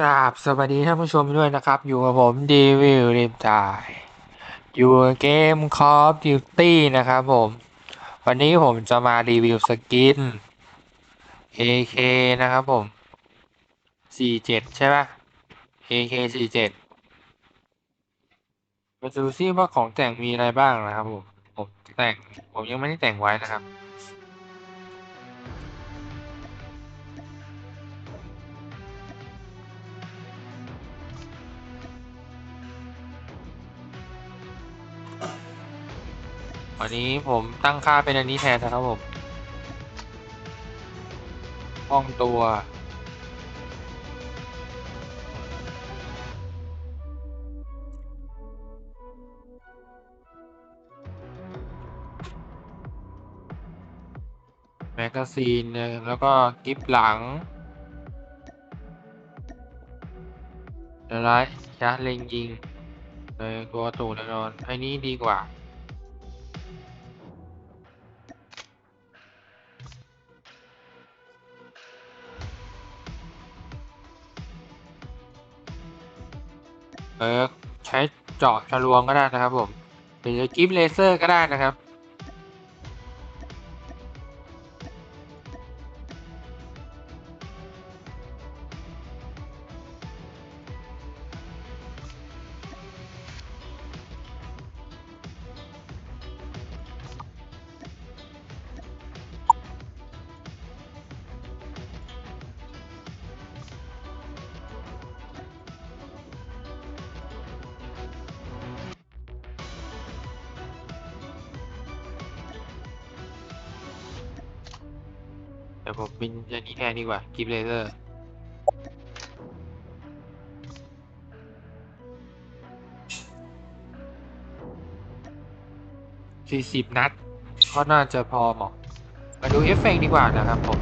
กราบสวัสดีท่านผู้ชมด้วยนะครับ อยู่กับผมดีวิลริมจาย อยู่เกม Call of Duty นะครับผม วันนี้ผมจะมารีวิวสกิน AK นะครับผม 47 ใช่ปะ AK 47มาดูซิว่าของแต่งมีอะไรบ้างนะครับผม ผมแต่ง ผมยังไม่ได้แต่งไว้นะครับ วันนี้ผมตั้งค่าเป็นอันนี้แทนนะครับผมห้องตัว แมกกาซีนแล้วก็กิฟหลังเดยวร้ายชาร์จเล็งยิงเลยตัวตูแน่นอนไอ้นี้ดีกว่า เออใช้เจาะทะลวงก็ได้นะครับผมหรือกิฟเลเซอร์ก็ได้นะครับ แต่ผมเป็นอันนี้แทนดีกว่ากิฟเลเซอร์สี่สิบนัด ก็น่าจะพอเหมาะมาดูเอฟเฟกต์ดีกว่านะครับผม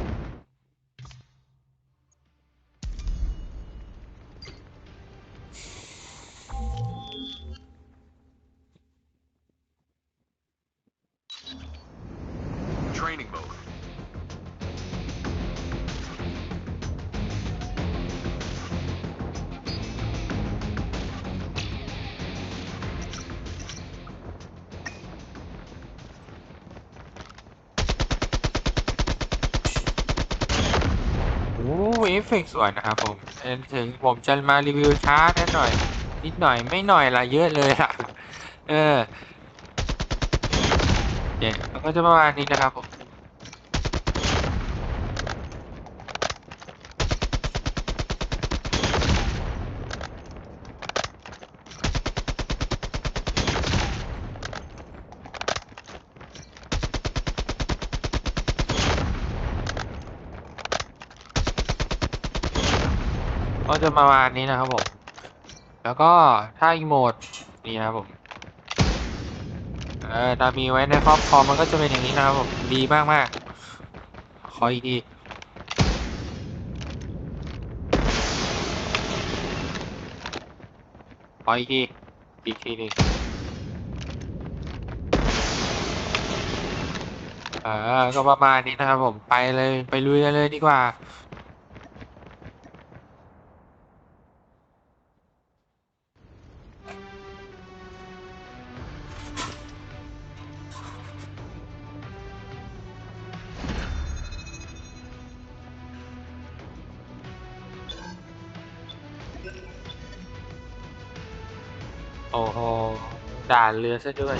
ฟกต์สวยนะครับผมถึงผมจะมารีวิวช้าแค่หน่อย นิดหน่อยไม่หน่อยละเยอะเลยอะเออเดี๋ยวก็จะประมาณนี้นะครับผม ก็จะประมาณนี้นะครับผม แล้วก็ถ้าอีโมดนี่นะครับผม เออถ้ามีไว้ในครอบครอมมันก็จะเป็นอย่างนี้นะครับผม ดีมากมากขออีกทีขออีกทีอีกทีหนึ่งเออก็ประมาณนี้นะครับผม ไปเลย ไปลุยกันเลยดีกว่า โอ้โหด่านเรือซะด้วย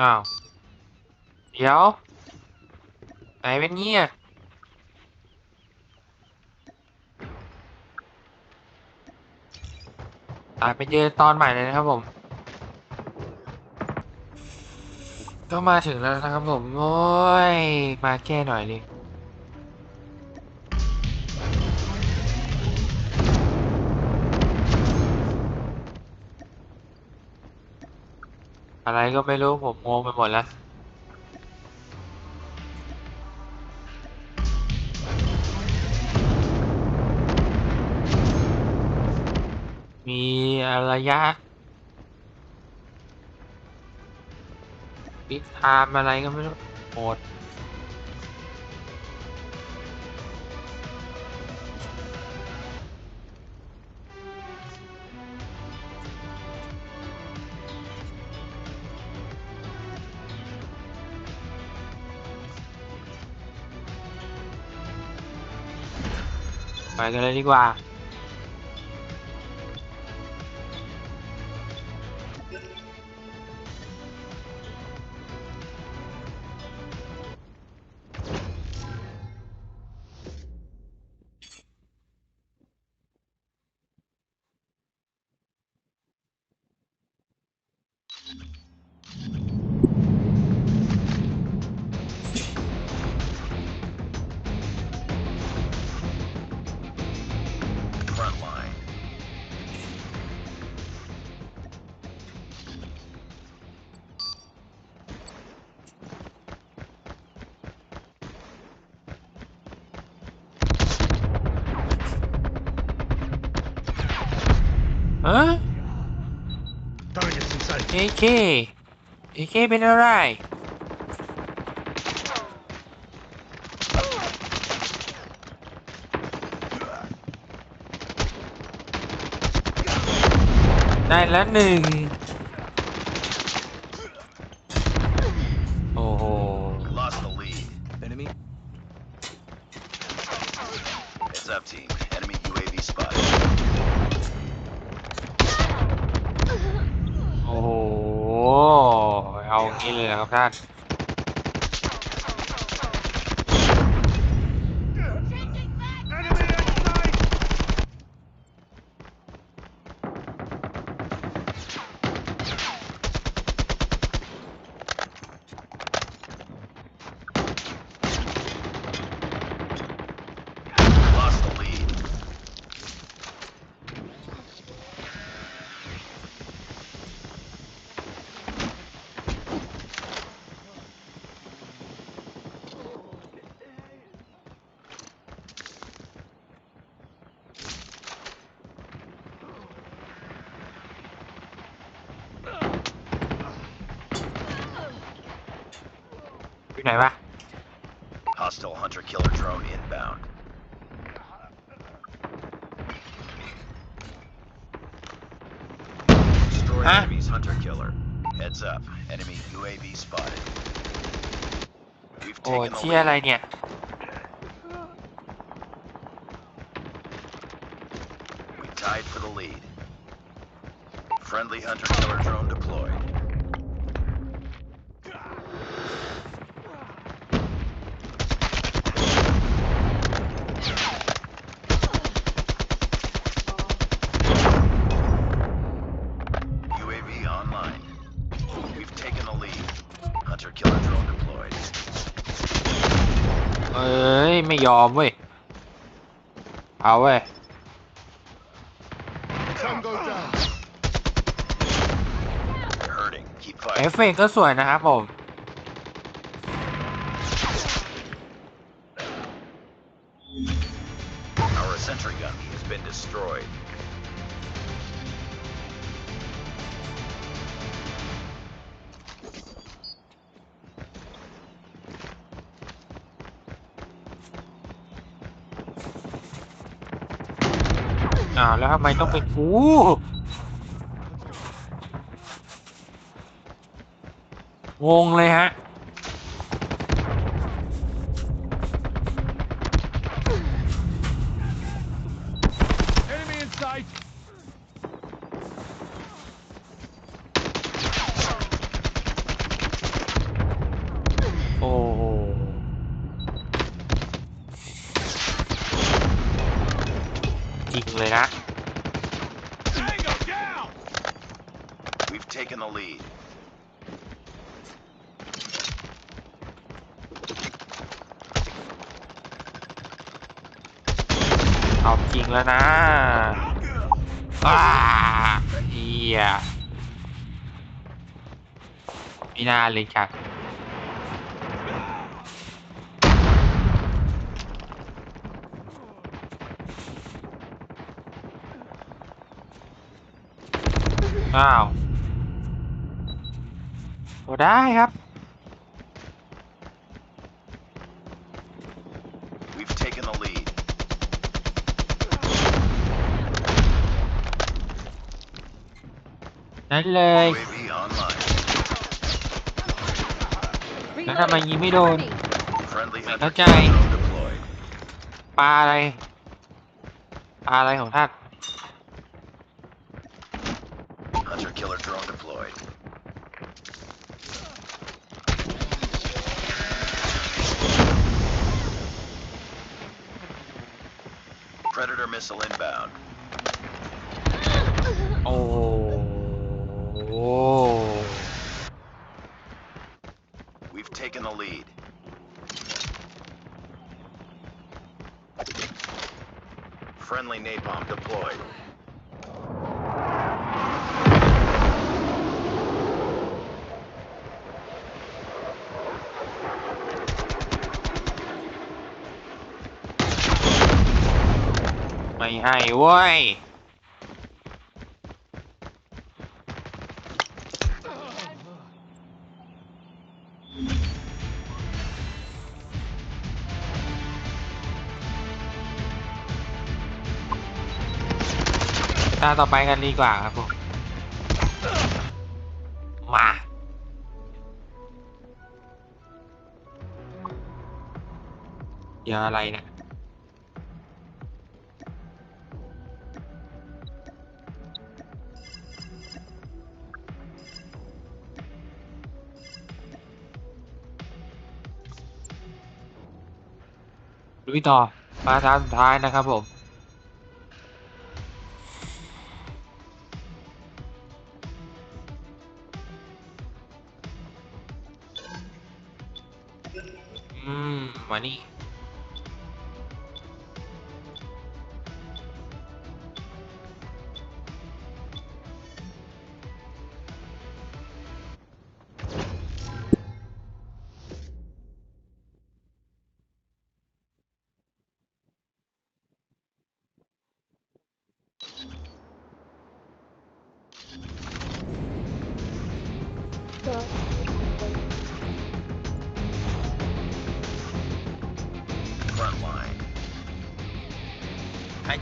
อ้าว เดี๋ยว ไหนเป็นเงี้ยตัดไปเจอตอนใหม่เลยนะครับผม ก็มาถึงแล้วนะครับผม โอ้ย มาแก้หน่อยดิ อะไรก็ไม่รู้ผมงงไปหมดแล้ว มีระยะบิ๊กไทม์อะไรก็ไม่รู้หมด ไปกันเลยดีกว่า เอเคเอเคเป็นอะไรได้แล้วหนึ่ง โอ้โห We lost the lead. Enemy? Heads up, team. Enemy UAV spotted. โอ้โห เอางี้เลยนะครับท่าน này ba Hostile hunter killer drone inbound. Destroy Huh? enemy's hunter killer. Heads up. Enemy UAV spotted. We've โอ้ taken the เชี่ยอะไร lead. เนี่ย We tied for the lead. Friendly hunter killer drone deployed. เอ้ย ไม่ยอมเว้ย เอาเว้ย Tango down. They're hurting. Keep เอ fighting. ฟเฟกต์ก็สวยนะครับผม Our sentry gun has been destroyed. อ่าแล้วทำไมต้องเป็นกูงงเลยฮะ lead. เอาจริงแล้วนะอ้าเฮียมีนาเลยจ้ะอ้าว โอ้ได้ครับ We've taken the lead. นั้นเลย UAV online. แล้วทำไมยิงไม่โดน Cover me. Friendly hunter Okay. killer drone deployed. ปลาอะไร ปลาอะไรของท่าน Oh. Whoa. We've taken the lead. Friendly napalm deployed. ให้เว้ยตาต่อไปกันดีกว่าครับผมมาเดี๋ยวอะไรเนี่ย ลุยต่อมาทางสุดท้ายนะครับผม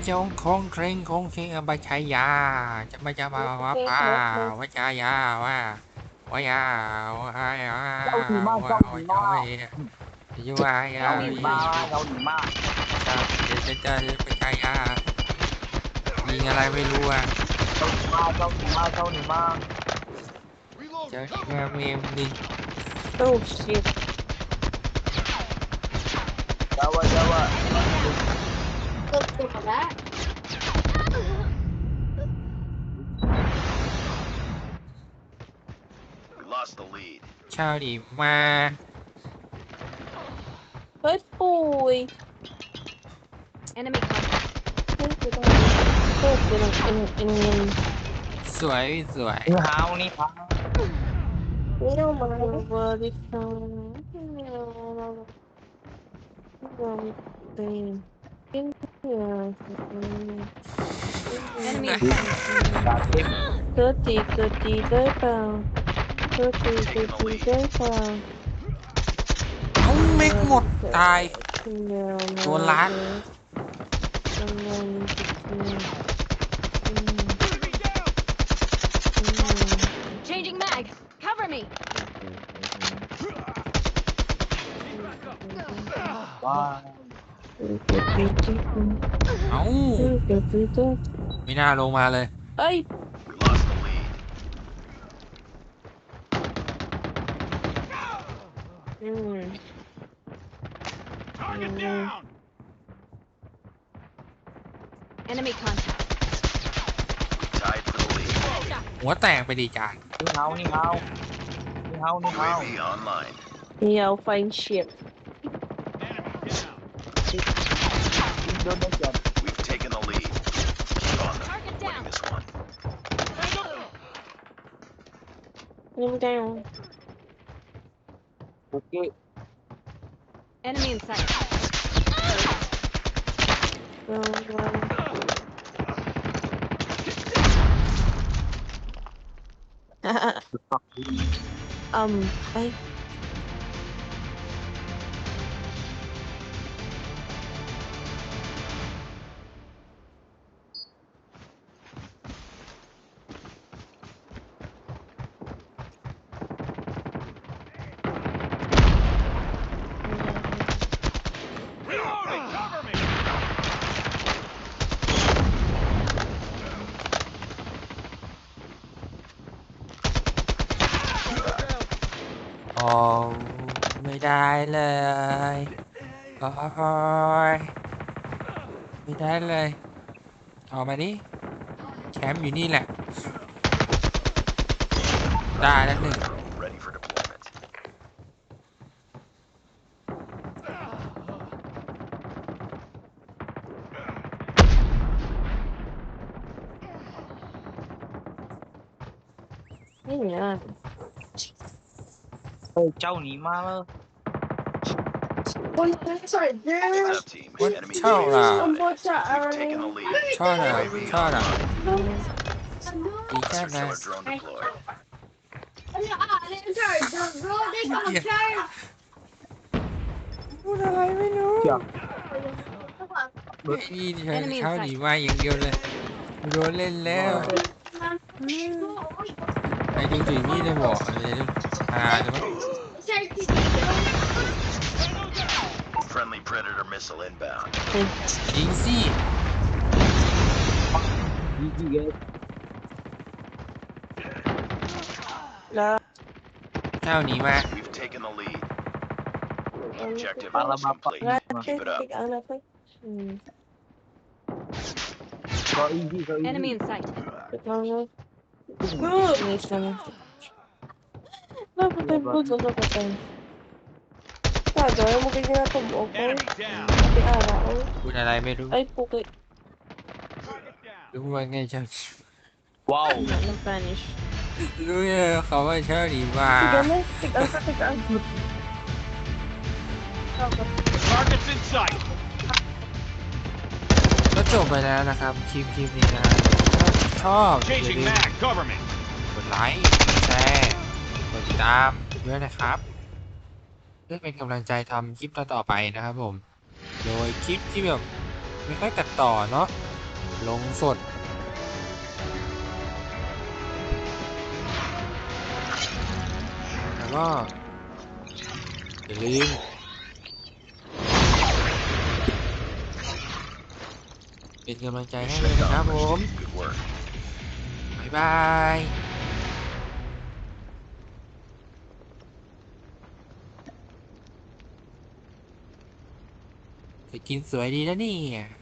จงคงเคร่งคงเคร่งบัชายาจะมาจะมาว่าป้าวัชายาว่าว่ายาว่ายาว่าว่าอยู่ว่ายาเราหนีมาเราหนีมาเดี๋ยวจะจะบัชายายิงอะไรไม่รู้อะเราหนีมาเราหนีมาเราหนีมากจ้า Cover แม่เมมดิ Oh shit. เจ้าว่าเจ้าว่า ก็ตัวละ We lost the lead. ชาวดีมาเฮ้ยปุย Enemy contact. เฮ้ยกู Thirty, thirty, thirty pound. Thirty, thirty, thirty pound. Ông mít một tài. Chúa lát. Changing mag. Cover me. Bye. เอ้าไม่น่าลงมาเลยเอ้ย We lost the lead. อืม Target down. Enemy contact. We tied for the lead. หัวแตกไปดีจานนี่หาวนี่หาวนี่หาวนี่หาว UAV online. เดี๋ยวไฟเฉียบ Enemy down. ยิงโดนได้เจ็บ We've taken the lead. Keep on them. Target Winning down. this one. นี่ไม่ได้หรอดา องอืมไป Reloading! Cover me! อ๋อไม่ได้เลยโอ้ยไม่ได้เลยออกมาดิแคมป์อยู่นี่แหละ ได้แล้วหนึ่ง We've taken the lead. ชอบอะ UAV ชอบอะ online. ดีแค่ Monster นะ killer drone deployed. พูดอะไรไม่รู้เจ้าไอ้นี่เธอ Enemy in เช้า sight หนีมาอย่างเดียวเลยโดนเล่นแล้ว ไอ้จริงๆนี่จะบอกอะไรเลยอ่าจะมั้ง Friendly Predator missile inbound. ยิงสิดีดีเกสแล้วเจ้าหนีมา We've taken the lead. Objective ปารา almost มาปะ complete. งั้น Keep it up. ติ๊กเอานะไปอืมก็อีซี่ก็อีซี่ Enemy in sight. ลองเลยนี่ใช่ไหมเราเป็นผู้ชนะกันแต่เดี๋ยวมึงจะต้องบอกว่า Enemy down! ไปอ่านเอาพูดอะไรไม่รู้ไอ้ปุ๊กไอ้ Get down! รู้ว่าไงเจ้าว้าวในสเปนิชรู้ไงเขาว่าเช้าหนีมาติ๊กเอาไหมติ๊กเอาสักติ๊กเอา Targets in sight! ก็จบไปแล้วนะครับคลิปคลิปนี้นะถ้า ชอบอย่า Changing ลืม mag, cover me! กดไลค์กดแชร์กดติดตามด้วยนะครับ เพื่อเป็นกำลังใจทำคลิปต่อๆไปนะครับผม โดยคลิปที่แบบไม่ค่อยตัดต่อเนาะลงสดแล้วก็อย่าลืมเป็นกำลังใจให้เลย Mission นะครับผม accomplished. Good work. บายบายจะกินสวยดีนะเนี่ย